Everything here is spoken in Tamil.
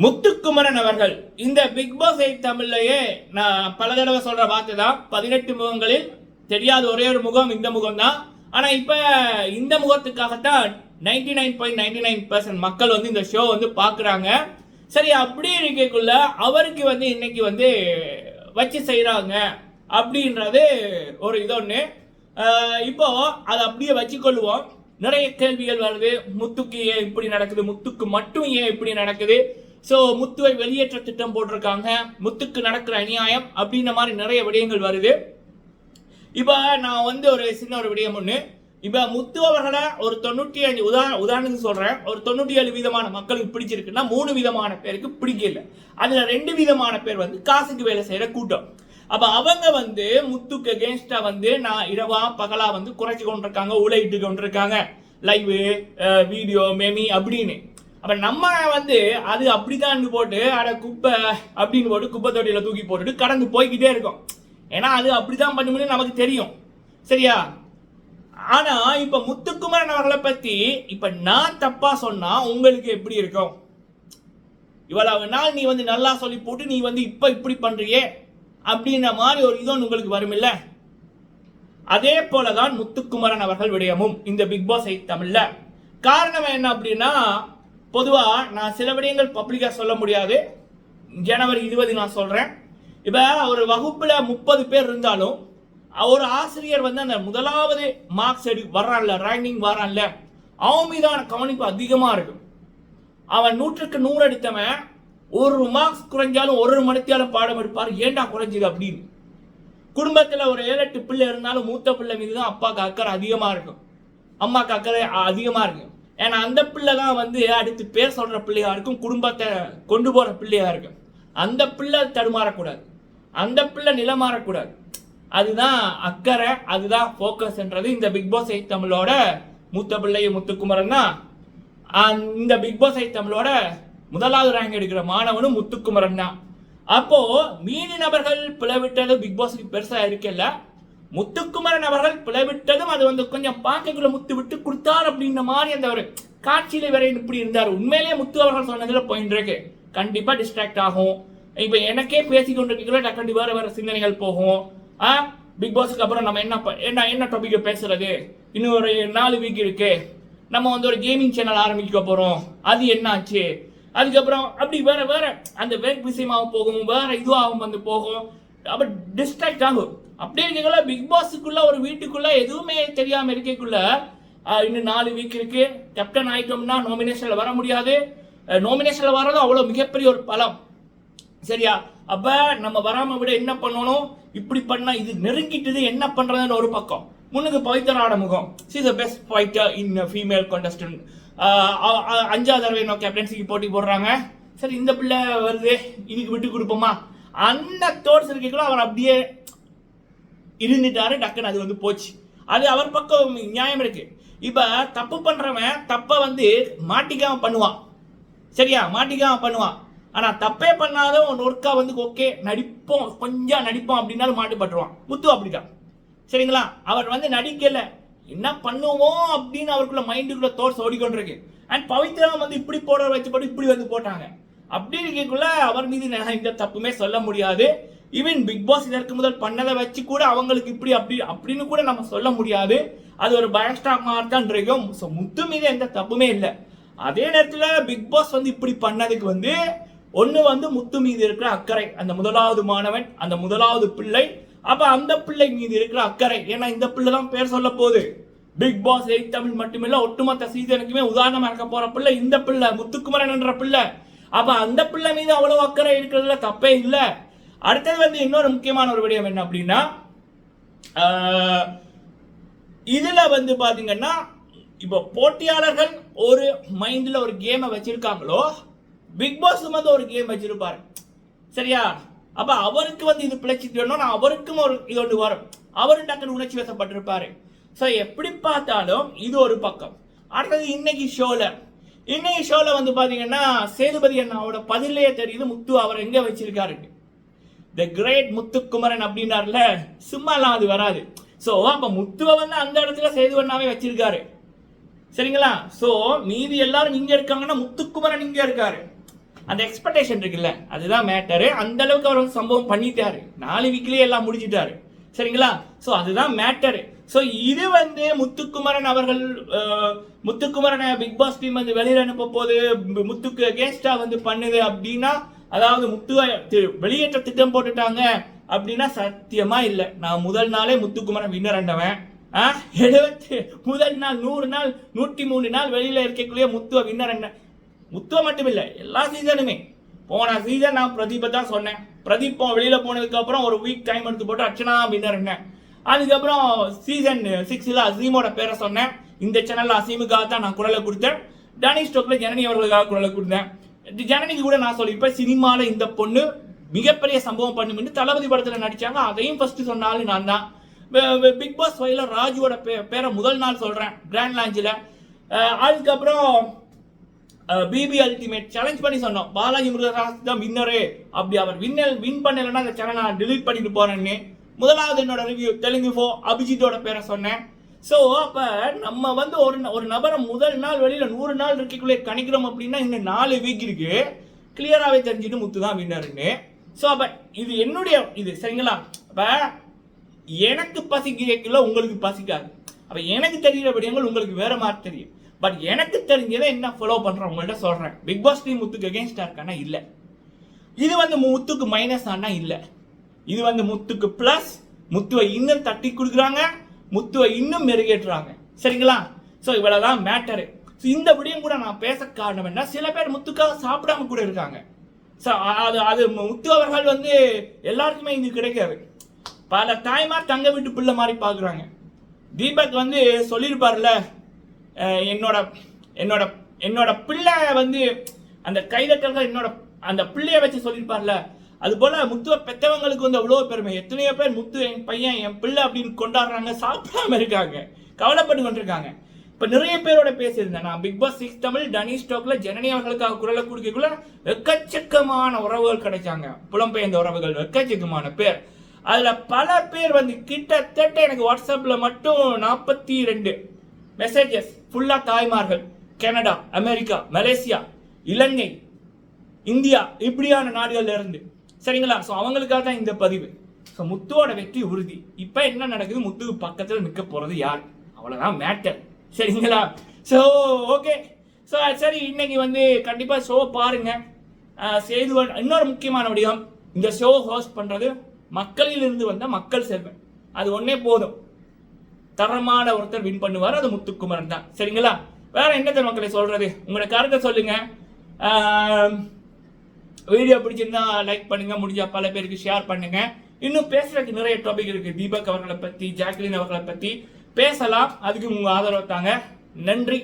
முத்துக்குமரன் அவர்கள். இந்த பிக் பாஸ் எயிட் தமிழ்லயே நான் பல தடவை சொல்ற வார்த்தை தான் பதினெட்டு முகங்களில் தெரியாத ஒரே ஒரு முகம் இந்த முகம் தான் ஆனா இப்ப இந்த முகத்துக்காகத்தான் ninety nine point ninety nine percent மக்கள் வந்து இந்த ஷோ வந்து பாக்குறாங்க. சரி அப்படி இருக்கக்குள்ள அவருக்கு வந்து இன்னைக்கு வந்து வச்சு செய்யறாங்க அப்படின்றது ஒரு இது ஒன்று இப்போ அதை அப்படியே வச்சுக்கொள்வோம். நிறைய கேள்விகள் வருது. முத்துக்கு ஏன் இப்படி நடக்குது? முத்துக்கு மட்டும் ஏன் இப்படி நடக்குது? ஸோ முத்துவை வெளியேற்ற திட்டம் போட்டிருக்காங்க. முத்துக்கு நடக்கிற அநியாயம் அப்படின்ற மாதிரி நிறைய விடயங்கள் வருது. இப்போ நான் வந்து ஒரு சின்ன ஒரு விடயம் ஒன்று இப்போ முத்து அவர்களை ஒரு தொண்ணூற்றி அஞ்சு உதா உதாரணத்துக்கு சொல்கிறேன் ஒரு தொண்ணூற்றி ஏழு விதமான மக்களுக்கு பிடிச்சிருக்குன்னா மூணு விதமான பேருக்கு பிடிக்கல அதில் ரெண்டு விதமான பேர் வந்து காசுக்கு வேலை செய்கிற கூட்டம். அப்போ அவங்க வந்து முத்துக்கு அகேன்ஸ்டாக வந்து நான் இரவா பகலாக வந்து குறைச்சி கொண்டிருக்காங்க உழைட்டு கொண்டிருக்காங்க. லைவு வீடியோ மெமி அப்படின்னு. அப்ப நம்ம வந்து அது அப்படிதான் போட்டு அட குப்பை அப்படின்னு போட்டு குப்பை தொட்டியில தூக்கி போட்டுட்டு கடந்து போய்கிட்டே இருக்கோம். ஏன்னா அது அப்படிதான் பண்ணும்னு நமக்கு தெரியும். சரியா? ஆனா இப்ப முத்துக்குமரன் அவர்களை பத்தி இப்ப நான் தப்பா சொன்னா உங்களுக்கு எப்படி இருக்கும்? இவ்வளவு நாள் நீ வந்து நல்லா சொல்லி போட்டு நீ வந்து இப்ப இப்படி பண்றியே அப்படின்ற மாதிரி ஒரு இதுவும் உங்களுக்கு உங்களுக்கு வருமில்ல? அதே போலதான் முத்துக்குமரன் அவர்கள் விடயமும் இந்த பிக் பாஸ் தமிழ்ல. காரணம் என்ன அப்படின்னா பொதுவாக நான் சில விடயங்கள் பப்ளிக்காக சொல்ல முடியாது. ஜனவரி இருபது நான் சொல்கிறேன் இப்போ ஒரு வகுப்பில் முப்பது பேர் இருந்தாலும் ஒரு ஆசிரியர் வந்து அந்த முதலாவது மார்க்ஸ் எடு வர்றான்ல ரேங்கிங் வரான்ல அவன் மீதான கவனிப்பு அதிகமாக இருக்கும். அவன் நூற்றுக்கு நூறு எடுத்தவன் ஒரு மார்க்ஸ் குறைஞ்சாலும் ஒரு மணித்தியாலும் பாடம் எடுப்பார். ஏன்டா குறைஞ்சிது அப்படின்னு. குடும்பத்தில் ஒரு ஏழு எட்டு பிள்ளை இருந்தாலும் மூத்த பிள்ளை மீது தான் அப்பாவுக்கு அக்கறை அதிகமாக இருக்கும். அம்மாக்கு அக்கறை அதிகமாக இருக்கும். ஏன்னா அந்த பிள்ளை தான் வந்து அடுத்து பேர் சொல்கிற பிள்ளையாக இருக்கும் குடும்பத்தை கொண்டு போகிற பிள்ளையாக இருக்கும். அந்த பிள்ளை தடுமாறக்கூடாது. அந்த பிள்ளை நிலமாறக்கூடாது அதுதான் அக்கறை அதுதான் ஃபோக்கஸ்ன்றது இந்த பிக் பாஸ் எயிட் தமிழோட மூத்த பிள்ளை முத்துக்குமரன் தான். இந்த பிக் பாஸ் ஐ தமிழோட முதலாவது ரேங்க் எடுக்கிற மாணவனும் முத்துக்குமரன் தான். அப்போ மீதி நபர்கள் பிளவிட்டது பிக் பாஸ்க்கு பெருசா இருக்கல. முத்துக்குமரன் அவர்கள் பிளவிட்டதும் அது வந்து கொஞ்சம் பார்க்கக்குள்ள முத்து விட்டு கொடுத்தார் அப்படின்ற மாதிரி அந்த ஒரு காட்சியில வேற இப்படி இருந்தார். உண்மையிலேயே முத்து அவர்கள் சொன்னதுல பாயிண்ட் இருக்கு. கண்டிப்பா டிஸ்ட்ராக்ட் ஆகும். இப்ப எனக்கே பேசி டக்கண்டி வேற வேற சிந்தனைகள் போகும். ஆ? பிக் பாஸுக்கு அப்புறம் நம்ம என்ன ப- என்ன என்ன டாபிக் பேசுறது? இன்னும் ஒரு நாலு வீக் இருக்கு. நம்ம வந்து ஒரு கேமிங் சேனல் ஆரம்பிக்க போறோம். அது என்னாச்சு? அதுக்கப்புறம் அப்படி வேற வேற அந்த வேக் விஷயமாக போகும் வேற இதுவாகவும் வந்து போகும். அப்போ டிஸ்ட்ராக்ட் ஆகும். அப்படியே இருக்கக்குள்ள பிக் பாஸுக்குள்ள ஒரு வீட்டுக்குள்ள எதுவுமே தெரியாம இருக்கக்குள்ள இன்னும் நாலு வீக் இருக்கு. கேப்டன் ஆயிட்டோம்னா நாமினேஷன்ல வர முடியாது. நாமினேஷன்ல வர்றது அவ்வளவு மிகப்பெரிய ஒரு பலம். சரியா? அப்ப நம்ம வராம விட என்ன பண்ணணும்? இப்படி பண்ணா இது நெருங்கிட்டது என்ன பண்றதுன்னு ஒரு பக்கம். முன்னுக்கு பவித்ராட முகம். See the best fighter in female contestant அஞ்சாவது தடவை இன்னும் கேப்டன்சிக்கு போட்டி போடுறாங்க? சரி இந்த பிள்ளை வருது. இதுக்கு விட்டு கொடுப்போமா? அந்த தோட்ஸ் அவர் அப்படியே இருந்துட்டாரு டக்குன்னு அது வந்து போச்சு. அது அவர் பக்கம் நியாயம் இருக்கு. இப்போ தப்பு பண்ணுறவன் தப்பை வந்து மாட்டிக்காம பண்ணுவான். சரியா? மாட்டிக்காம பண்ணுவான். ஆனால் தப்பே பண்ணாத ஒரு ஒர்க்கா வந்து ஓகே நடிப்போம் கொஞ்சம் நடிப்போம் அப்படின்னாலும் மாட்டுப்பட்டுருவான் முத்து அப்படிதான் சரிங்களா? அவர் வந்து நடிக்கல. என்ன பண்ணுவோம் அப்படின்னு அவருக்குள்ள மைண்டுக்குள்ள தோட்ஸ் ஓடிக்கொண்டிருக்கு. அண்ட் பவித்ரா வந்து இப்படி போட வச்சு போட்டு இப்படி வந்து போட்டாங்க. அப்படி இருக்கக்குள்ள அவர் மீது எந்த தப்புமே சொல்ல முடியாது. ஈவன் பிக் பாஸ் இதற்கு முதல் பண்ணதை வச்சு கூட அவங்களுக்கு இப்படி அப்படி அப்படின்னு கூட நம்ம சொல்ல முடியாது. அது ஒரு பயஸ்டாக் மாதிரி தான் இருக்கும் ஸோ முத்து மீது எந்த தப்புமே இல்லை. அதே நேரத்தில் பிக் பாஸ் வந்து இப்படி பண்ணதுக்கு வந்து ஒன்று வந்து முத்து மீது இருக்கிற அக்கறை அந்த முதலாவது மாணவன் அந்த முதலாவது பிள்ளை. அப்போ அந்த பிள்ளை மீது இருக்கிற அக்கறை. ஏன்னா இந்த பிள்ளை தான் பேர் சொல்ல போகுது. பிக் பாஸ் எயிட் தமிழ் மட்டுமில்ல ஒட்டுமொத்த சீசனுக்குமே உதாரணமாக இருக்க போகிற பிள்ளை இந்த பிள்ளை முத்துக்குமரன் என்ற பிள்ளை. அப்ப அந்த பிள்ளை மீது அவ்வளவு அக்கறை இருக்கிறதுல தப்பே இல்லை. அடுத்தது வந்து இன்னொரு முக்கியமான ஒரு விடயம் என்ன அப்படின்னா இதில் இதுல வந்து பாத்தீங்கன்னா இப்போ போட்டியாளர்கள் ஒரு மைண்ட்ல ஒரு கேமை வச்சிருக்காங்களோ பிக் பாஸ் வந்து ஒரு கேம் வச்சிருப்பாரு. சரியா? அப்ப அவருக்கு வந்து இது பிழைச்சிட்டோம்னா அவருக்கும் ஒரு இது ஒன்று வரும். அவரும் டக்குனு உணர்ச்சி வசப்பட்டிருப்பாரு. ஸோ எப்படி பார்த்தாலும் இது ஒரு பக்கம். அடுத்தது இன்னைக்கு ஷோல இன்னைக்கு ஷோல வந்து பாத்தீங்கன்னா சேதுபதி அண்ணாவோட பதிலே தெரியுது. முத்து அவர் எங்க வச்சிருக்காரு? த கிரேட் முத்துக்குமரன் அப்படின்னார்ல. சும்மாலாம் அது வராது. ஸோ அப்ப முத்துவை வந்து அந்த இடத்துல சேதுவண்ணாவே வச்சிருக்காரு. சரிங்களா? ஸோ மீதி எல்லாரும் இங்க இருக்காங்கன்னா முத்துக்குமரன் இங்க இருக்காரு. அந்த எக்ஸ்பெக்டேஷன் இருக்குல்ல? அதுதான் மேட்டரு அந்த அளவுக்கு அவர் வந்து சம்பவம் பண்ணிட்டாரு. நாலு வீக்லயே எல்லாம் முடிச்சிட்டாரு சரிங்களா? ஸோ அதுதான் மேட்டரு ஸோ இது வந்து முத்துக்குமரன் அவர்கள் முத்துக்குமரனை பிக் பாஸ் டீம் வந்து வெளியில் அனுப்ப போது மு- முத்துக்கு கேஸ்டா வந்து பண்ணுது அப்படின்னா அதாவது முத்துவை வெளியேற்ற திட்டம் போட்டுட்டாங்க அப்படின்னா சத்தியமா இல்லை. நான் முதல் நாளே முத்துக்குமரன் வின்னர் அண்டவன் எழுபத்தி முதல் நாள் நூறு நாள் நூற்றி மூணு நாள் வெளியில் இருக்கக்குள்ளேயே முத்துவ வின்னர் என்ன முத்துவ மட்டும் இல்லை எல்லா சீசனுமே போன சீசன் நான் பிரதீபை தான் சொன்னேன். பிரதீப் வெளியில் போனதுக்கப்புறம் ஒரு வீக் டைம் எடுத்து போட்டு அர்ச்சனா வின்னர் என்ன அதுக்கப்புறம் சீசன் சிக்ஸில் அசீமோட பேரை சொன்னேன். இந்த சேனலில் அசீமுக்காக தான் நான் குரலை கொடுத்தேன். டனி ஸ்டோக்கில் ஜனனி அவர்களுக்காக குரலை கொடுத்தேன். ஜனனிக்கு கூட நான் சொல்லியிருப்பேன் சினிமாவில் இந்த பொண்ணு மிகப்பெரிய சம்பவம் பண்ணுமென்று தளபதி படத்தில் நடித்தாங்க அதையும் ஃபஸ்ட்டு சொன்னாலும் நான் தான். பிக் பாஸ் வயலில் ராஜுவோட பே பேரை முதல் நாள் சொல்கிறேன் கிராண்ட் லாஞ்சில் அதுக்கப்புறம் பிபி அல்டிமேட் சேலஞ்ச் பண்ணி சொன்னோம். பாலாஜி முருகதாஸ் தான் வின்னரு அப்படி அவர் வின்னர் வின் பண்ணலைன்னா அந்த சேனல் நான் டிலீட் பண்ணிட்டு போகிறேன்னு முதலாவது என்னோட ரிவ்யூ தெலுங்கு ஃபோ அபிஜித்தோட பேரை சொன்னேன். ஸோ அப்போ நம்ம வந்து ஒரு ந- ஒரு நபரை முதல் நாள் வெளியில் நூறு நாள் இருக்கக்குள்ளே கணிக்கிறோம் அப்படின்னா இன்னும் நாலு வீக் இருக்கு. கிளியராகவே தெரிஞ்சுட்டு முத்து தான் வின்னருன்னு ஸோ அப்போ இது என்னுடைய இது சரிங்களா? அப்போ எனக்கு பசிக்கிறக்குள்ள உங்களுக்கு பசிக்காது. அப்போ எனக்கு தெரிகிற விடயங்கள் உங்களுக்கு வேற மாதிரி தெரியும். பட் எனக்கு தெரிஞ்சதை என்ன ஃபாலோ பண்ணுறேன் உங்கள்கிட்ட சொல்கிறேன் பிக் பாஸ் டீம் முத்துக்கு அகேன்ஸ்டாக இருக்கானா? இல்லை. இது வந்து முத்துக்கு மைனஸ் ஆனால் இல்லை. இது வந்து முத்துக்கு பிளஸ் முத்துவை இன்னும் தட்டி கொடுக்குறாங்க முத்துவை இன்னும் மெருகேற்றுறாங்க. சரிங்களா? ஸோ இவ்வளோதான் மேட்டரு ஸோ இந்த விடியும் கூட நான் பேச காரணம் என்ன? சில பேர் முத்துக்காக சாப்பிடாம கூட இருக்காங்க. ஸோ அது அது முத்து அவர்கள் வந்து எல்லாருக்குமே இங்கே கிடைக்காது. பல தாய்மார் தங்க வீட்டு பிள்ளை மாதிரி பார்க்குறாங்க. தீபக் வந்து சொல்லியிருப்பார்ல என்னோட என்னோட என்னோட பிள்ளை வந்து அந்த கைதட்டல்கள் என்னோட அந்த பிள்ளைய வச்சு சொல்லியிருப்பார்ல அது போல முத்துவ பெத்தவங்களுக்கு வந்து அவ்வளோ பெருமை. எத்தனையோ பேர் முத்து என் பையன் என் பிள்ளை அப்படின்னு கொண்டாடுறாங்க சாப்பிடாம இருக்காங்க. கவலைப்பட்டு கொண்டிருக்காங்க. இப்போ நிறைய பேரோட பேசியிருந்தேன் நான். பிக் பாஸ் சிக்ஸ் தமிழ் டனி ஸ்டாக்ல ஜனனி அவர்களுக்காக குரலை கொடுக்கக்குள்ள எக்கச்சக்கமான உறவுகள் கிடைச்சாங்க. புலம்பெயர்ந்த உறவுகள் எக்கச்சக்கமான பேர். அதில் பல பேர் வந்து கிட்டத்தட்ட எனக்கு வாட்ஸ்அப்பில் மட்டும் நாற்பத்தி ரெண்டு மெசேஜஸ் ஃபுல்லாக தாய்மார்கள். Canada America Malaysia Ilangai India இப்படியான நாடுகள்ல இருந்து. சரிங்களா? ஸோ அவங்களுக்காக தான் இந்த பதிவு. ஸோ முத்துவோட வெற்றி உறுதி. இப்போ என்ன நடக்குது? முத்துக்கு பக்கத்தில் நிற்க போகிறது யார்? அவ்வளோதான் மேட்டர் சரிங்களா? ஸோ ஓகே ஸோ சரி இன்னைக்கு வந்து கண்டிப்பாக ஷோ பாருங்கள் செய்து இன்னொரு முக்கியமான விடயம் இந்த ஷோ ஹோஸ்ட் பண்ணுறது மக்களிலிருந்து வந்த மக்கள் செல்வன். அது ஒன்றே போதும். தரமான ஒருத்தர் வின் பண்ணுவார். அது முத்துக்குமரன் தான். சரிங்களா? வேற என்னத்த மக்களை சொல்றது? உங்களோட கருத்தை சொல்லுங்க. வீடியோ பிடிச்சிருந்தா லைக் பண்ணுங்க. முடிஞ்சா பல பேருக்கு ஷேர் பண்ணுங்க. இன்னும் பேசுறதுக்கு நிறைய டாபிக் இருக்கு. தீபக் அவர்களை பத்தி ஜாக்லின் அவர்களை பத்தி பேசலாம். அதுக்கு உங்க ஆதரவு தாங்க. நன்றி.